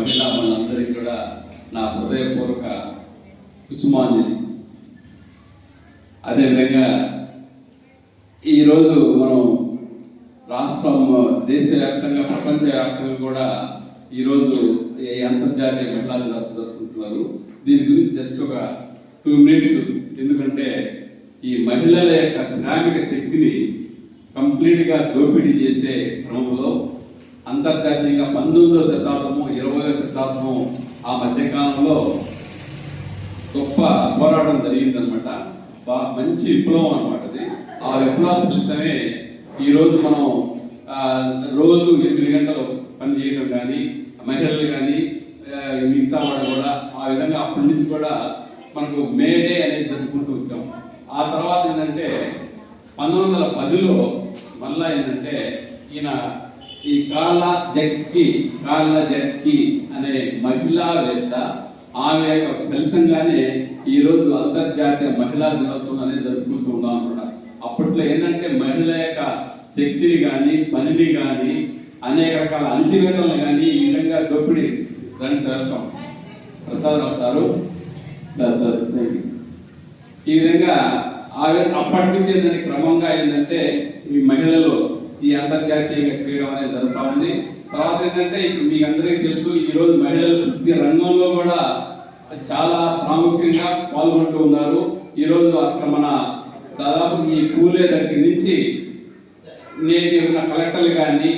మహిళా మనందరికీ కూడా నా హృదయపూర్వక కుసుమాంజలి అదేవిధంగా ఈరోజు మనం రాష్ట్రం దేశవ్యాప్తంగా ప్రపంచవ్యాప్తంగా కూడా ఈరోజు ఏ అంతర్జాతీయ మహిళా దినోత్సవం జరుపుకుంటున్నారు. దీని గురించి జస్ట్ ఒక టూ మినిట్స్ ఎందుకంటే ఈ మహిళల యొక్క శ్రామిక శక్తిని కంప్లీట్గా దోపిడీ చేసే క్రమంలో అంతర్జాతీయంగా పంతొమ్మిదవ శతాబ్దము ఇరవయో శతాబ్దము ఆ మధ్యకాలంలో గొప్ప పోరాటం జరిగిందనమాట బాగా మంచి విప్లవం అనమాట అది. ఆ విప్లవం ఫలితమే ఈరోజు మనం రోజు ఎనిమిది గంటలు పని చేయడం కానీ మహిళలు కానీ మిగతా వాళ్ళు కూడా ఆ విధంగా అప్పటి నుంచి కూడా మనకు మేడే అనేది జరుపుకుంటూ వచ్చాం. ఆ తర్వాత ఏంటంటే పంతొమ్మిది వందల పదిలో మళ్ళా ఏంటంటే ఈయన ఈ కాళ్ళ జక్కి కాళ్ళ జక్కి అనే మహిళావేత్త ఆమె యొక్క ఫలితంగానే ఈ రోజు అంతర్జాతీయ మహిళా దినోత్సవం అనేది జరుపుకుంటూ ఉన్నాం అనమాట అప్పట్లో ఏంటంటే మహిళ యొక్క శక్తిని కానీ పనిని కానీ అనేక రకాల అంతివేతలను కానీ ఈ విధంగా దోపిడీ దాన్ని చేస్తాం. ప్రసాద్ వస్తారు థ్యాంక్ యూ ఈ విధంగా ఆ అప్పటి నుంచి ఏంటంటే క్రమంగా ఏంటంటే ఈ మహిళలు ఈ అంతర్జాతీయ క్రీడ అనేది జరుగుతూ ఉంది. తర్వాత ఏంటంటే ఇప్పుడు మీకు అందరికీ తెలుసు ఈ రోజు మహిళలు ప్రతి రంగంలో కూడా చాలా ప్రాముఖ్యంగా పాల్గొంటూ ఉన్నారు. ఈ రోజు అక్కడ మన దాదాపు ఈ పూలే దగ్గర నుంచి నేటి ఉన్న కలెక్టర్లు కానీ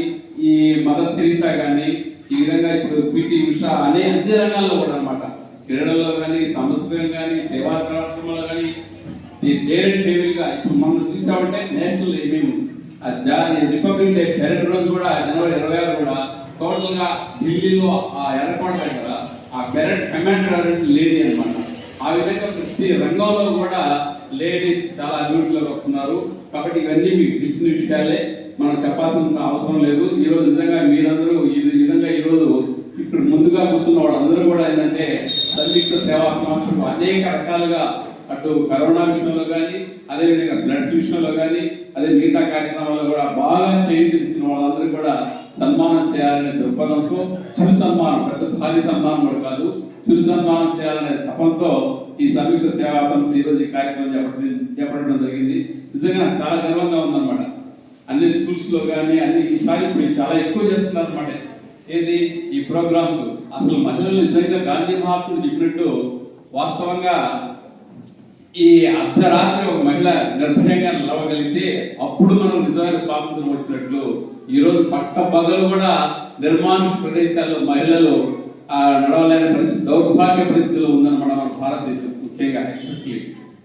ఈ మదర్ తెరీసా కానీ ఈ విధంగా ఇప్పుడు పిటి ఉషా అనే అన్ని రంగాల్లో కూడా అన్నమాట. క్రీడల్లో కానీ సంస్కృతం కానీ సేవా కార్యక్రమాల్లో కానీ ఈ పేరెంట్ డేవిల్ ఇప్పుడు మనం చూసామంటే నేషనల్ ఏమేమి రిపబ్లిక్ డే పెరటి రోజు కూడా జనవరి ఇరవై ఆరు కూడా టోటల్గా ఢిల్లీలో ఆ ఎర్రకోట దగ్గర ఆ పెరట్ కమాండర్ లేడీ అనమాట ఆ విధంగా ప్రతి రంగంలో కూడా లేడీస్ చాలా అభివృద్ధిలోకి వస్తున్నారు. కాబట్టి ఇవన్నీ మీకు తెలిసిన విషయాలే మనం చెప్పాల్సినంత అవసరం లేదు. ఈ రోజు నిజంగా మీరందరూ ఈ విధంగా ఈరోజు ఇప్పుడు ముందుగా కూర్చున్న వాళ్ళందరూ కూడా ఏంటంటే సంయుక్త సేవా సంస్థలు అనేక రకాలుగా అటు కరోనా విషయంలో కానీ అదేవిధంగా బ్లడ్స్ విషయంలో కానీ అదే మిగతా కార్యక్రమాల్లో కూడా బాగా చేయించిన వాళ్ళందరూ కూడా సన్మానం చేయాలనే దృక్పథంతో చిరు సన్మానం పెద్ద భారీ సన్మానం కూడా కాదు చిరు సన్మానం చేయాలనే తపంతో ఈ సంయుక్త సేవా సంస్థ ఈ రోజు ఈ కార్యక్రమం చేపట్టడం చేపట్టడం జరిగింది. నిజంగా నాకు చాలా గర్వంగా ఉందన్నమాట. అన్ని స్కూల్స్లో కానీ అన్ని ఈసారి ఇప్పుడు చాలా ఎక్కువ చేస్తున్నారు అనమాట ఏది? ఈ ప్రోగ్రామ్స్. అసలు మహిళలు నిజంగా గాంధీ మహాత్ముడు చెప్పినట్టు వాస్తవంగా ఈ అర్ధరాత్రి ఒక మహిళ నిర్భయంగా నిలవగలిగితే అప్పుడు మనం నిజమైన స్వాతంత్రం వచ్చినట్లు ఈ రోజు పట్ట పగలు కూడా నిర్మాణ ప్రదేశాల్లో మహిళలు ఆ, నడవలేని పరిస్థితి దౌర్భాగ్య పరిస్థితిలో ఉందన్నమాట మన భారతదేశం ముఖ్యంగా ఎక్స్పెక్ట్లీ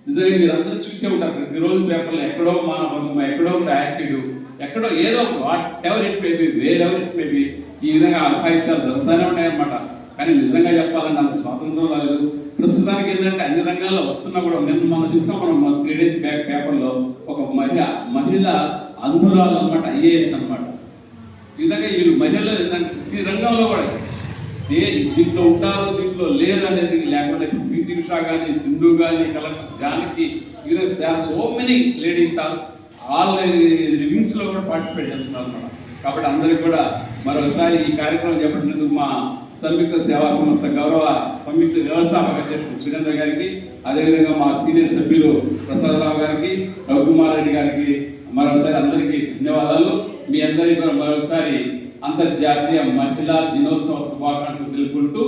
నిజంగా మీరు అందరూ చూసే ఉంటారు ప్రతిరోజు పేపర్లో ఎక్కడో మానవ ఎక్కడో ఒక యాసిడ్ ఎక్కడో ఏదో whatever it maybe ever it maybe ఈ విధంగా అఘాయిత్యాలు జరుగుతూనే ఉన్నాయన్నమాట. కానీ నిజంగా చెప్పాలంటే అంత స్వాతంత్రం లేదు ప్రస్తుతానికి ఏంటంటే అన్ని రంగాల్లో వస్తున్నా కూడా నిన్న మనం చూసాం మనం త్రీ డేస్ బ్యాక్ పేపర్లో ఒక మహిళ మహిళ అంధురాలు అనమాట ఐఏఎస్ అన్నమాట. ఈ విధంగా వీళ్ళు మహిళలు ఏంటంటే ప్రతి రంగంలో కూడా ఏ దీంట్లో ఉంటారు దీంట్లో లేరు అనేది లేకుండా ఇప్పుడు పీటీ ఉషా కానీ సింధు కానీ collector Janaki so many ladies are all రివింగ్స్లో కూడా పార్టిసిపేట్ చేస్తున్నారు అనమాట కాబట్టి అందరికీ కూడా మరొకసారి ఈ కార్యక్రమం చేపట్టినందుకు మా సంయుక్త సేవా సంస్థ గౌరవ సంయుక్త వ్యవస్థాపక అధ్యక్షుడు సురేంద్ర గారికి అదేవిధంగా మా సీనియర్ సభ్యులు ప్రసాదరావు గారికి రఘుకుమార్ రెడ్డి గారికి మరోసారి అందరికీ ధన్యవాదాలు. మీ అందరికీ మరోసారి అంతర్జాతీయ మహిళా దినోత్సవ శుభాకాంక్షలు తెలుపుకుంటూ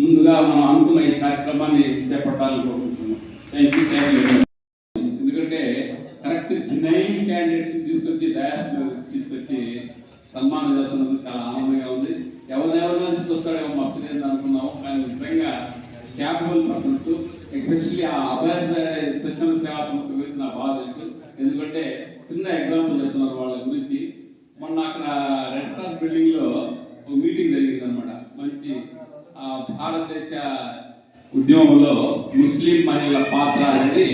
ముందుగా మనం అనుకున్న ఈ కార్యక్రమాన్ని చేపట్టాలని కోరుకుంటున్నాం. థ్యాంక్ యూ థ్యాంక్ యూ ఎందుకంటే కరెక్ట్ నైన్ క్యాండిడేట్స్ తీసుకొచ్చి డయాస్ తీసుకొచ్చి సన్మానం చేస్తున్నందుకు చాలా ఆనందంగా ఉంది. ఎవరినెవరినో తీసుకొస్తాడేమో మా సురేంద్ర అనుకున్నాము. కానీ నిజంగా క్యాపబుల్ పర్సన్స్ ఎస్పెషల్లీ ఆ అభ్యర్థి స్వచ్ఛంద సేవాత్మక గురించి నాకు బాగా తెలుసు. ఎందుకంటే చిన్న ఎగ్జాంపుల్ చెప్తున్నారు వాళ్ళ గురించి. మొన్న అక్కడ రెడ్ క్రాస్ బిల్డింగ్లో ఒక మీటింగ్ జరిగింది అనమాట మంచి ఆ, భారతదేశ ఉద్యమంలో ముస్లిం మహిళల పాత్ర అనేది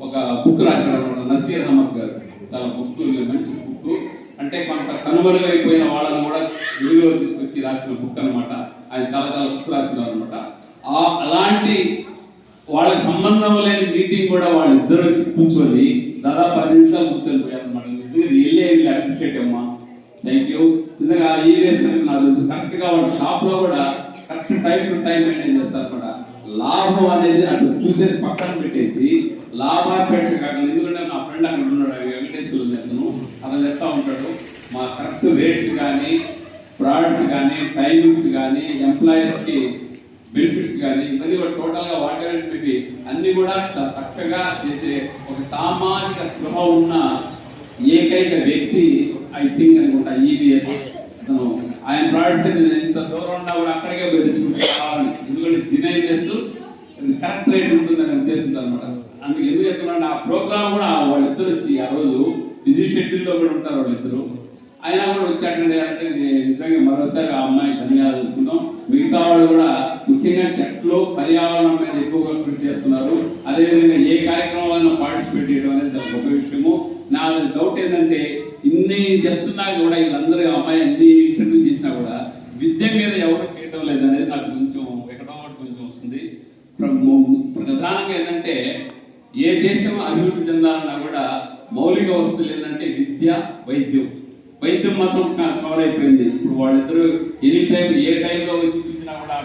ఒక బుక్ రాశారు అనమాట నసీర్ అహ్మద్ గారు. చాలా బుక్ మంచి బుక్. అంటే కొంత కనుమరుగైపోయిన వాళ్ళని కూడా వెలుగులో తీసుకొచ్చి రాసిన బుక్ అనమాట ఆయన చాలా చాలా బుక్స్ రాసినారు అనమాట అలాంటి వాళ్ళకి సంబంధం లేని మీటింగ్ కూడా వాళ్ళిద్దరు వచ్చి కూర్చొని దాదాపు పది నిమిషాలు కూర్చొని పోయారు అనమాట నిజంగా రియల్లీ అప్రిషియేట్ అమ్మా. థ్యాంక్ యూ నిజంగా ఈ రేస్ నాకు తెలుసు. కరెక్ట్గా వాళ్ళ షాప్లో కూడా correct time to time maintain చేస్తారు కూడా లాభం అనేది అటు చూసేసి పక్కన పెట్టేసి లాభాపేట కాకుండా ఎందుకంటే మా ఫ్రెండ్ అక్కడ ఉన్నాడు వెంకటేశ్వర అతను అతను చెప్తా ఉంటాడు మా కరెక్ట్ రేట్స్ కానీ ప్రోడక్ట్స్ కానీ టైమింగ్స్ కానీ ఎంప్లాయీస్కి బెనిఫిట్స్ కానీ ఇవన్నీ కూడా టోటల్గా వాటి అన్నీ కూడా చక్కగా చేసే ఒక సామాజిక స్పృహ ఉన్న ఏకైక వ్యక్తి ఐ థింక్ అనుకుంటా ఈవీఎస్ అతను ఆయన ప్రాడక్ట్స్ ఎంత దూరం ఉన్నా కూడా అక్కడికే బెదిరించుకుంటూ రావాలని ఎందుకంటే డిజైన్ చేస్తూ కరెక్ట్ రేట్ ఉంటుందని ఉద్దేశంతో అనమాట అందుకు ఎందుకు చెప్తున్నాను ఆ ప్రోగ్రామ్ కూడా వాళ్ళిద్దరు వచ్చి ఆ రోజు బిజీ షెడ్యూల్లో కూడా ఉంటారు వాళ్ళిద్దరు. అయినా కూడా వచ్చాడండి అంటే నిజంగా మరోసారి ఆ అమ్మాయి ధన్యవాదాలు చెప్తున్నాం. మిగతా వాళ్ళు కూడా ముఖ్యంగా చెట్లు పర్యావరణం మీద ఎక్కువగా కృషి చేస్తున్నారు. అదేవిధంగా ఏ కార్యక్రమాలను పార్టిసిపేట్ చేయడం అనేది చాలా గొప్ప విషయము. నా డౌట్ ఏంటంటే ఇన్ని చెప్తున్నా కూడా వీళ్ళందరూ ఆ అమ్మాయి అన్ని ఇంటర్వ్యూ చేసినా కూడా విద్య మీద ఎవరు చేయడం లేదనేది నాకు కొంచెం ఎక్కడో ఒకటి కొంచెం వస్తుంది ప్ర- ము- ప్రధానంగా ఏంటంటే ఏ దేశం అభివృద్ధి చెందాలన్నా కూడా మౌలిక వసతులు ఏంటంటే విద్య వైద్యం. వైద్యం మాత్రం కవర్ అయిపోయింది. ఇప్పుడు వాళ్ళిద్దరూ ఎనీ టైం ఏ టైంలో వచ్చి చూసినా కూడా ఆ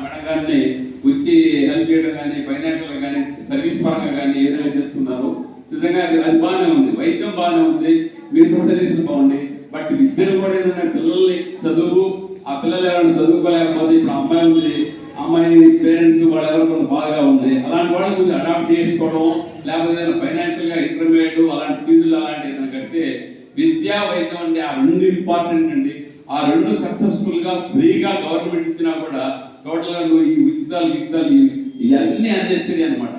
వచ్చి హెల్ప్ చేయడం కానీ ఫైనాన్షియల్ కానీ సర్వీస్ పరంగా కానీ ఏదైనా చేస్తున్నారు. నిజంగా అది అది బాగానే ఉంది. వైద్యం బాగానే ఉంది. మిగతా సర్వీసులు బాగుంది బట్ విద్యను కూడా ఏంటంటే పిల్లల్ని చదువు ఆ పిల్లలు ఎవరైనా చదువుకోలేకపోతే ఇప్పుడు అమ్మాయి ఉంది అమ్మాయి పేరెంట్స్ వాళ్ళు ఎవరు కొంత బాగా ఉంది. అలాంటి వాళ్ళని కొంచెం అడాప్ట్ చేసుకోవడం లేకపోతే ఫైనాన్షియల్గా ఇంటర్మీడియట్ అలాంటి ఫీజులు అలాంటి ఏదైనా కడితే విద్యా వైద్యం అంటే ఆ రెండు ఇంపార్టెంట్ అండి. ఆ రెండు సక్సెస్ఫుల్గా ఫ్రీగా గవర్నమెంట్ ఇచ్చినా కూడా టోటల్గా నువ్వు ఈ ఉచితాలు గిత్తాలు ఇవన్నీ అందేస్తుంది అనమాట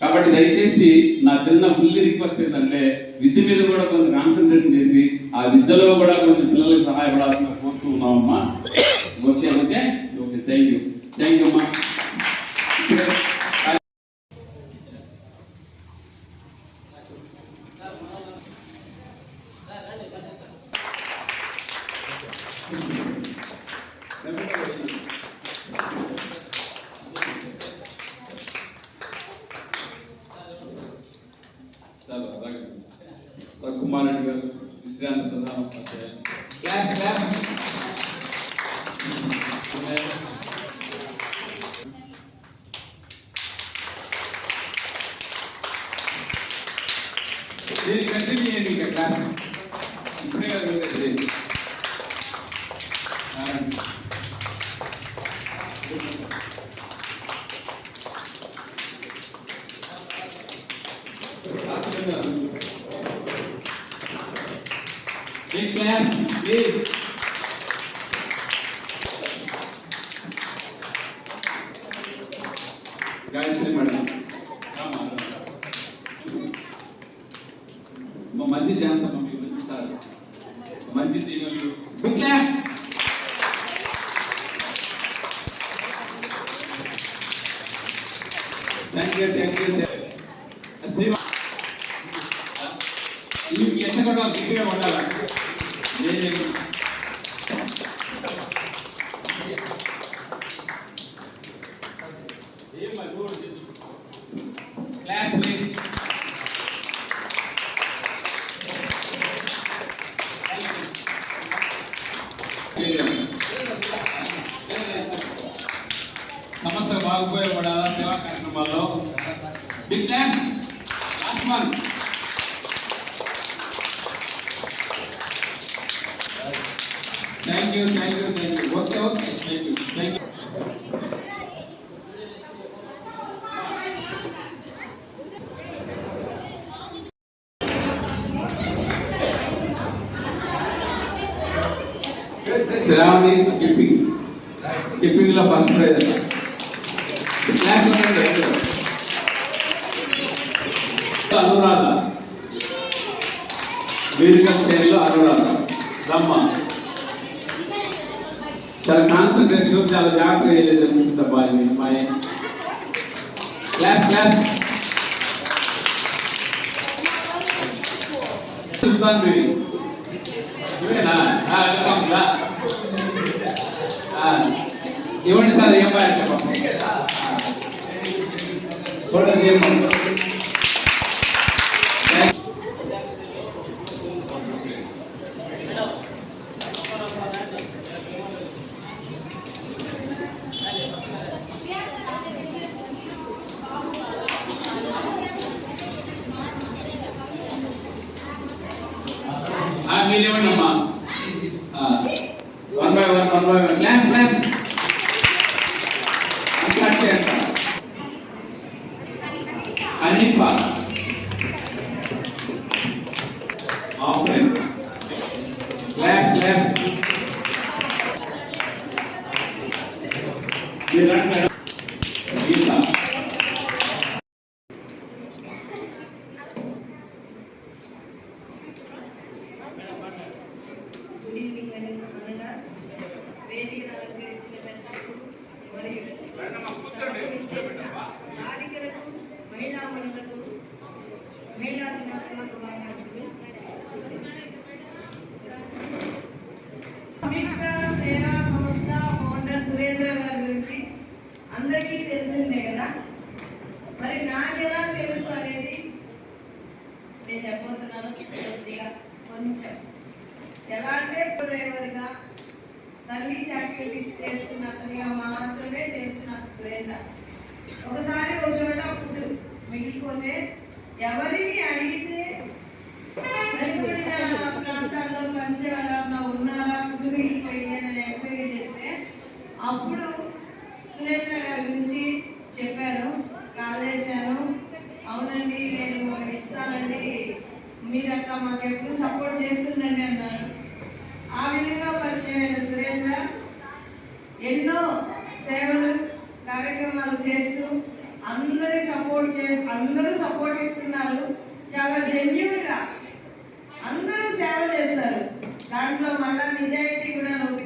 కాబట్టి దయచేసి నా చిన్న బుల్లి రిక్వెస్ట్ ఏంటంటే విద్య మీద కూడా కొంచెం కాన్సన్ట్రేషన్ చేసి ఆ విద్యలో కూడా కొంచెం పిల్లలకు సహాయపడాల్సిన కోరుతూ ఉన్నామమ్మా. Okay okay okay thank you thank you అమ్మా చాలా అలాగే. కుమార్ రెడ్డి గారు విశ్రాంతి ప్రధాన ఉపాధ్యాయులు. క్లాస్ క్లాస్ దీన్ని కంటిన్యూ చేయండి ఇంకా క్లాస్ ఇప్పుడే కదా ఉండేది. ఆ. Big clap, please. మా మంది జానతమ్మ మీకు పిలుస్తారు మంచి థ్యాంక్ యూ థ్యాంక్ యూ శ్రీమా ఎంత కూడా ఉండాలి? నేను క్లాస్ ప్లీజ్ సంస్థ బాగుపోయేవాడాలా సేవా కార్యక్రమాల్లో big clap last one thank you thank you thank you okay okay thank you thank you Shravani skipping స్కిప్పింగ్లో first praise class Anuradha వీరికం శైలిలో అనురాధ రమ్మ చాలా కాన్సన్ట్రేషన్ చాలా జాగ్రత్తగా వెళ్ళేది తప్ప అమ్మాయి క్లాస్ క్లాస్ సుల్తాన్ బేబీ ఇవేనా ఆ, వెల్కమ్, రా. ఆ, ఇవ్వండి సార్ ఏం పాయింట్ చూడండి సురేఖ గారి గురించి చెప్పాను కాలేశాను అవునండి నేను ఇస్తానండి. మీరక్క మాకు ఎప్పుడు సపోర్ట్ చేస్తుందండి అన్నారు. ఆ విధంగా పరిచయమైన సురేఖ ఎన్నో సేవలు కార్యక్రమాలు చేస్తూ అందరి సపోర్ట్ చే అందరూ సపోర్ట్ ఇస్తున్నారు. చాలా జెన్యున్గా అందరూ సేవ చేస్తారు. దాంట్లో మళ్ళా నిజాయితీ కూడా నువ్వు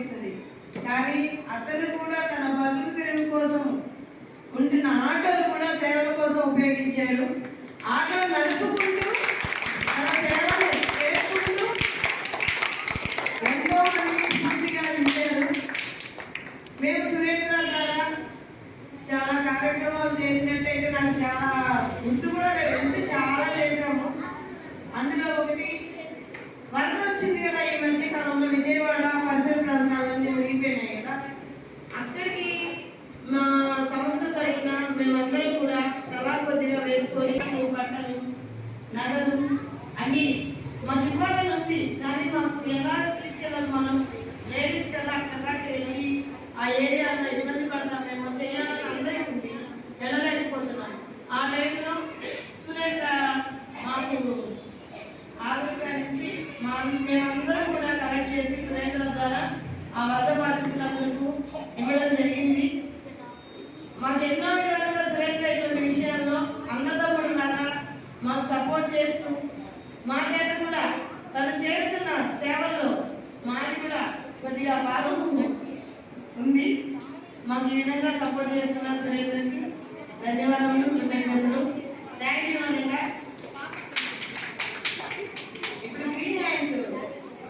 కానీ అతను కూడా తన బతుకు కోసం ఉంటున్న ఆటలు కూడా సేవల కోసం ఉపయోగించాడు. ఆటలు నడుపుకుంటూ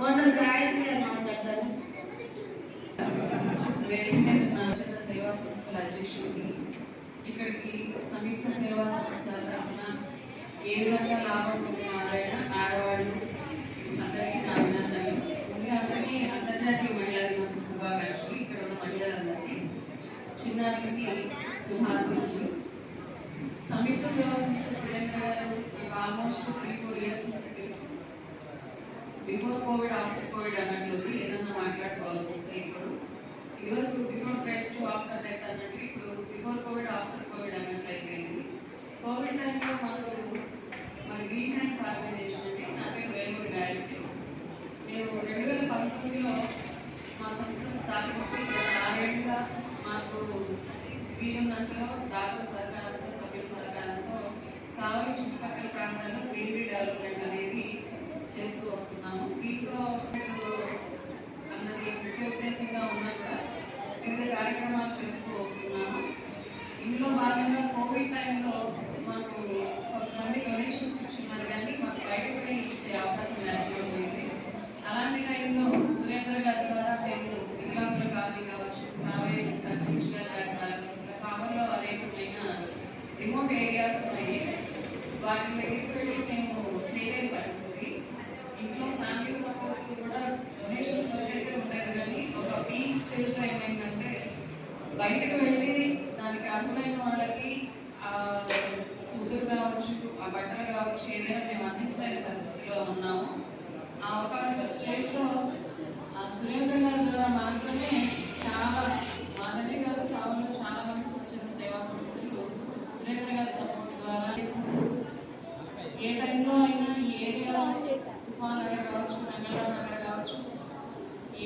మోడల్ గాయత్రి గారు మాట్లాడతారు సేవా సంస్థల అధ్యక్షుడికి ఇక్కడికి సంయుక్త సేవా సంస్థ తరఫున ఏ రకాల లాభం పొందినారైన ఆడవాళ్ళు అందరికీ నా అభినందనలు ముందు అందరికీ అంతర్జాతీయ మహిళా దినోత్సవ శుభాకాంక్షలు ఇక్కడ ఉన్న మహిళలందరికీ చిన్నారులకి శుభాశీస్సులు Samyukta Seva Sanstha Telangana almost three before Covid after Covid అన్నట్లు ఏదన్నా మాట్లాడుకోవాల్సి వస్తే ఇప్పుడు. ఇదివరకు బిఫోర్ క్రైస్ట్ ఆఫ్టర్ డెత్ అన్నట్టు ఇప్పుడు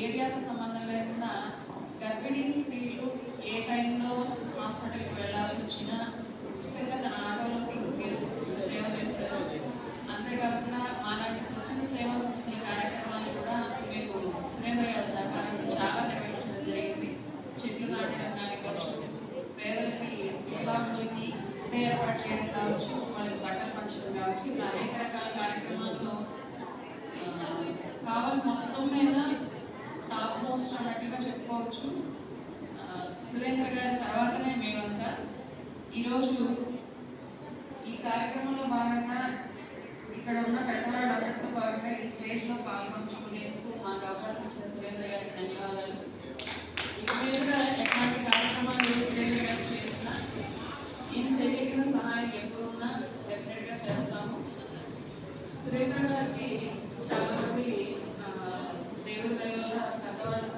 ఏరియాతో సంబంధం లేకుండా గర్భిణీ స్త్రీలు ఏ టైంలో హాస్పిటల్కి వెళ్ళాల్సి వచ్చినా ఉచితంగా తన ఆటోలో తీసుకెళ్ళి సేవ చేస్తారు. అంతేకాకుండా మాలాంటి స్వచ్ఛంద సేవా సంస్థల కార్యక్రమాలు కూడా మీకు సురేంద్ర గారి సహకారంతో చాలా నిర్వహించడం జరిగింది. చెట్లు నాటడం కానీ కావచ్చు పేదలకి వికలాంగులకి ఏర్పాటు చేయడం కావచ్చు వాళ్ళకి బట్టలు పంచడం కావచ్చు ఇలా అనేక రకాల కార్యక్రమాల్లో కావాలి మొత్తం మీద ఆల్మోస్ట్ అన్నట్టుగా చెప్పుకోవచ్చు సురేంద్ర గారి తర్వాతనే మేమంతా. ఈరోజు ఈ కార్యక్రమంలో భాగంగా ఇక్కడ ఉన్న పెద్దవాళ్ళందరితో భాగంగా ఈ స్టేజ్లో పాల్పంచుకునేందుకు మాకు అవకాశం ఇచ్చిన సురేంద్ర గారికి ధన్యవాదాలు. ఇక ఎట్లాంటి కార్యక్రమాలు సురేంద్ర గారు చేసినా ఏం చేయగలిగిన సహాయం ఎప్పుడున్నా డెఫినెట్గా చేస్తాము. సురేంద్ర గారికి చాలామంది దేవుడి దయ వల్ల పెద్దవాళ్ళ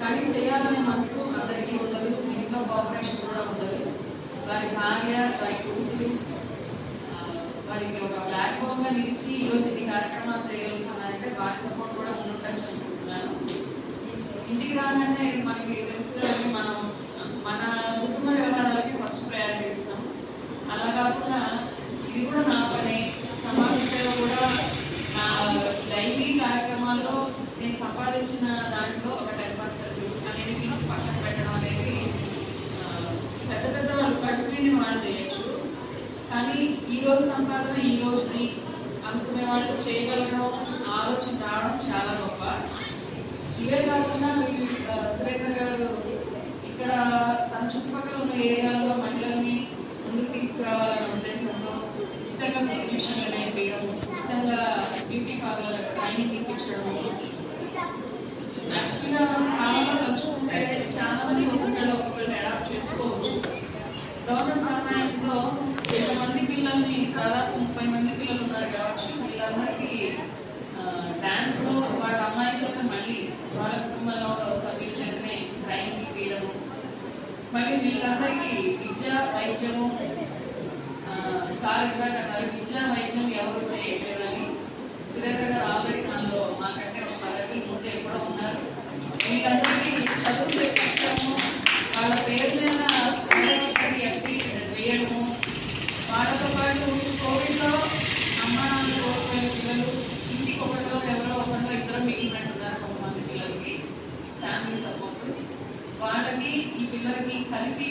కానీ చేయాలనే మనసు అందరికీ ఉండదు ఇంట్లో కోఆపరేషన్ కూడా ఉండదు వారి భార్య వారి కూతురు వారికి ఒక బ్యాక్గా నిలిచి ఈరోజు ఈ కార్యక్రమాలు చేయగలుగుతున్నారంటే వారి సపోర్ట్ కూడా ఉండొచ్చు అనుకుంటున్నాను ఇంటికి రాగానే మనకి తెలుసు మనం మన కుటుంబ వ్యవహారాలకి ఫస్ట్ ప్రయారిటీ ఇస్తాం అలా కాకుండా ఇది కూడా నా పని సమాజ సేవ కూడా నా డైలీ కార్యక్రమాల్లో నేను సంపాదించిన దాంట్లో ఒక టెన్ పర్సెంట్ అనేది తీసి పక్కన పెట్టడం అనేది ఆ, పెద్ద పెద్ద వాళ్ళు కట్టుకుని వాళ్ళు చేయొచ్చు కానీ ఈ రోజు సంపాదన ఈ రోజుని దాంట్లో చేయగలను ఆలోచన రావడం చాలా గొప్ప. ఇవే కాకుండా వీళ్ళు, సురేంద్ర గారు ఇక్కడ తన చుట్టుపక్కల ఉన్న ఏరియాలో మహిళల్ని ముందుకు తీసుకురావాలనే ఉద్దేశంతో ఉచితంగా మిషన్లు నేర్పించడం ఉచితంగా బ్యూటీ పార్లర్ ట్రైనింగ్ ఇప్పించడం. యాక్చువల్గా కాలంలో తలుచుకుంటే చాలా మంది ఒక్కొక్కరు ఒక్కొక్కరిని అడాప్ట్ చేసుకోవచ్చు. గవర్నమెంట్ సహాయంతో ఇంతమంది పిల్లల్ని దాదాపు ముప్పై మంది పిల్లలు ఉన్నారు కావచ్చు. వీళ్ళందరికీ డాన్స్లో వాళ్ళ అమ్మాయి చేత మళ్ళీ వాళ్ళ కుటుంబంలో సభ్యుల చేతనే ట్రైనింగ్ తీయడము మళ్ళీ వీళ్ళందరికీ విద్య వైద్యము సార్ ఇందాక అన్నారు విద్య వైద్యం ఎవరు చేయట్లేదని సురేంద్ర గారు ఆల్రెడీ దానిలో మాకంటే ఒక పదవి ముందు ఎప్పుడో ఉన్నారు. వీళ్ళందరికీ చదువు చెప్పించడము వాళ్ళ పేరు మీద ప్రజలకి ఎఫ్పీ వేయడము వాళ్ళతో పాటు కోవిడ్లో అమ్మా నాన్న కోల్పోయిన పిల్లలు ఇంటికి ఒకటో ఎవరో ఒకటో ఇద్దరు మిగిలినట్టున్నారు కొంతమంది పిల్లలకి ఫ్యామిలీ సపోర్ట్ వాళ్ళకి ఈ పిల్లలకి కలిపి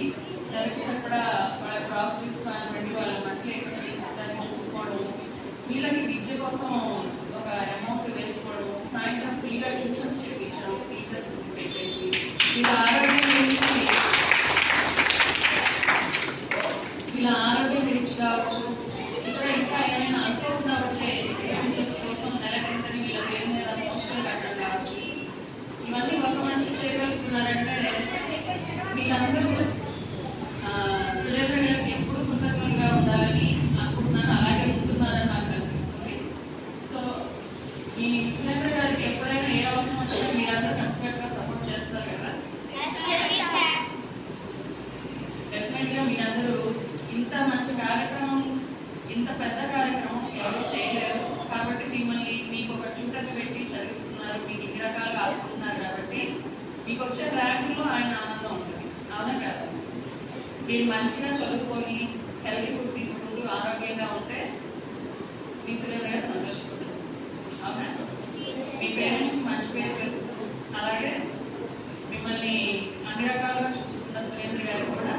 మంచి కార్యక్రమం ఇంత పెద్ద కార్యక్రమం ఎవరు చేయలేరు. కాబట్టి మిమ్మల్ని మీకు ఒక ట్యూటర్ని పెట్టి చదివిస్తున్నారు. మీకు ఇన్ని రకాలుగా ఆదుకుంటున్నారు కాబట్టి మీకు వచ్చే ర్యాంకులో ఆయన ఆనందం ఉంటుంది. అవునా కదా? మీరు మంచిగా చదువుకొని హెల్త్ ఫుడ్ తీసుకుంటూ ఆరోగ్యంగా ఉంటే మీ సిలిండర్గా సంతోషిస్తారు. అవునా? మీ పేరెంట్స్ మంచి పేరు వేస్తూ అలాగే మిమ్మల్ని అన్ని రకాలుగా చూసుకున్న సురేంద్ర గారు కూడా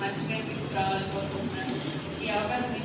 మంచి పేరు తీసుకురావాలి కోరుకుంటున్నారు ಅವಕಾಶ